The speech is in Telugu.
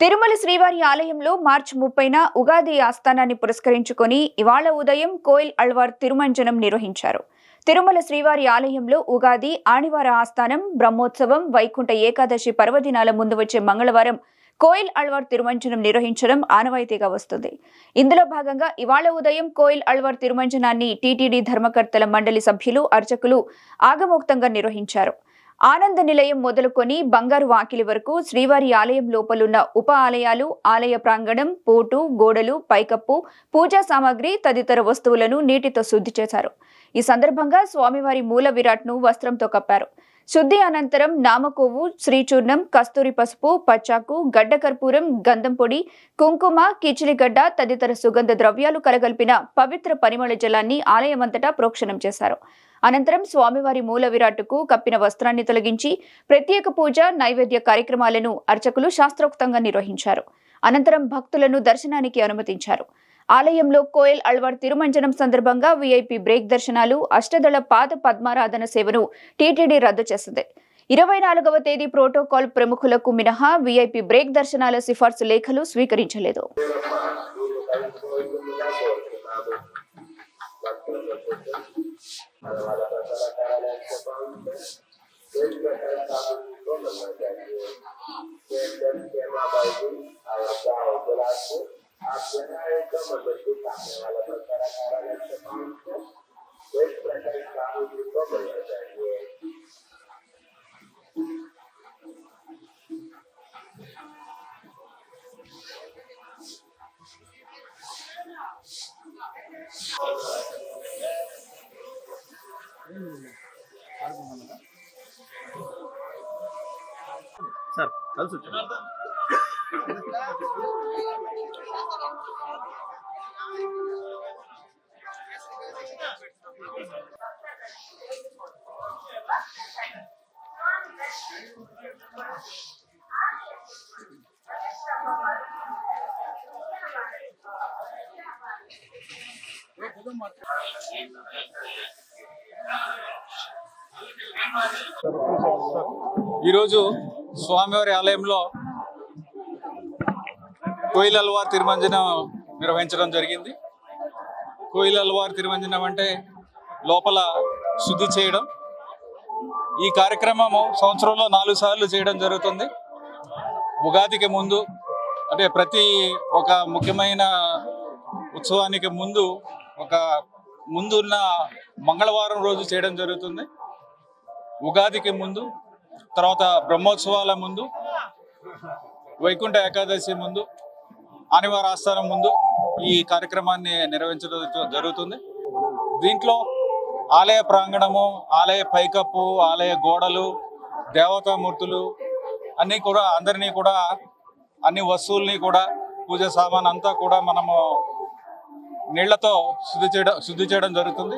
తిరుమల శ్రీవారి ఆలయంలో మార్చి ముప్పైన ఉగాది ఆస్థానాన్ని పురస్కరించుకొని ఇవాళ ఉదయం కోయిల్ అల్వార్ తిరుమంజనం నిర్వహించారు. తిరుమల శ్రీవారి ఆలయంలో ఉగాది ఆణివార ఆస్థానం బ్రహ్మోత్సవం వైకుంఠ ఏకాదశి పర్వదినాల ముందు వచ్చే మంగళవారం కోయిల్ అల్వార్ తిరుమంజనం నిర్వహించడం ఆనవాయితీగా వస్తుంది. ఇందులో భాగంగా ఇవాళ ఉదయం కోయిల్ అల్వార్ తిరుమంజనాన్ని టీటీడీ ధర్మకర్తల మండలి సభ్యులు అర్చకులు ఆగమోక్తంగా నిర్వహించారు. ఆనంద నిలయం మొదలుకొని బంగారు వాకిలి వరకు శ్రీవారి ఆలయం లోపలున్న ఉప ఆలయాలు ఆలయ ప్రాంగణం పోటు గోడలు పైకప్పు పూజా సామాగ్రి తదితర వస్తువులను నీటితో శుద్ధి చేశారు. ఈ సందర్భంగా స్వామివారి మూల విరాట్ను వస్త్రంతో కప్పారు. శుద్ధి అనంతరం నామకోవు శ్రీచూర్ణం కస్తూరి పసుపు పచ్చాకు గడ్డ కర్పూరం గంధం పొడి కుంకుమ కిచిలిగడ్డ తదితర సుగంధ ద్రవ్యాలు కలగలిపిన పవిత్ర పరిమళ జలాన్ని ఆలయమంతటా ప్రోక్షణం చేశారు. అనంతరం స్వామివారి మూల విరాట్టుకు కప్పిన వస్త్రాన్ని తొలగించి ప్రత్యేక పూజ నైవేద్య కార్యక్రమాలను అర్చకులు శాస్త్రోక్తంగా నిర్వహించారు. అనంతరం భక్తులను దర్శనానికి అనుమతించారు. ఆలయంలో కోయల్ అల్వార్ తిరుమంజనం సందర్భంగా వీఐపీ బ్రేక్ దర్శనాలు అష్టదళ పాద పద్మారాధన సేవను టీటీడీ రద్దు చేసింది. ఇరవై నాలుగవ తేదీ ప్రోటోకాల్ ప్రముఖులకు మినహా వీఐపీ బ్రేక్ దర్శనాల సిఫార్సు లేఖలు స్వీకరించలేదు. సార్ కలిసి వచ్చాను ఈరోజు స్వామివారి ఆలయంలో కోయిలల్వార్ తిరుమంజనం నిర్వహించడం జరిగింది. కోయిలల్వార్ తిరుమంజనం అంటే లోపల శుద్ధి చేయడం. ఈ కార్యక్రమము సంవత్సరంలో నాలుగు సార్లు చేయడం జరుగుతుంది. ఉగాదికి ముందు అంటే ప్రతి ఒక ముఖ్యమైన ఉత్సవానికి ముందు ఒక ముందున్న మంగళవారం రోజు చేయడం జరుగుతుంది. ఉగాదికి ముందు తర్వాత బ్రహ్మోత్సవాల ముందు వైకుంఠ ఏకాదశి ముందు ఆనివార ఆస్థానం ముందు ఈ కార్యక్రమాన్ని నిర్వహించడం జరుగుతుంది. దీంట్లో ఆలయ ప్రాంగణము ఆలయ పైకప్పు ఆలయ గోడలు దేవతామూర్తులు అన్నీ కూడా అందరినీ కూడా అన్ని వస్తువుల్ని కూడా పూజ సామాన్ అంతా కూడా మనము నీళ్ళతో శుద్ధి చేయడం శుద్ధి చేయడం జరుగుతుంది.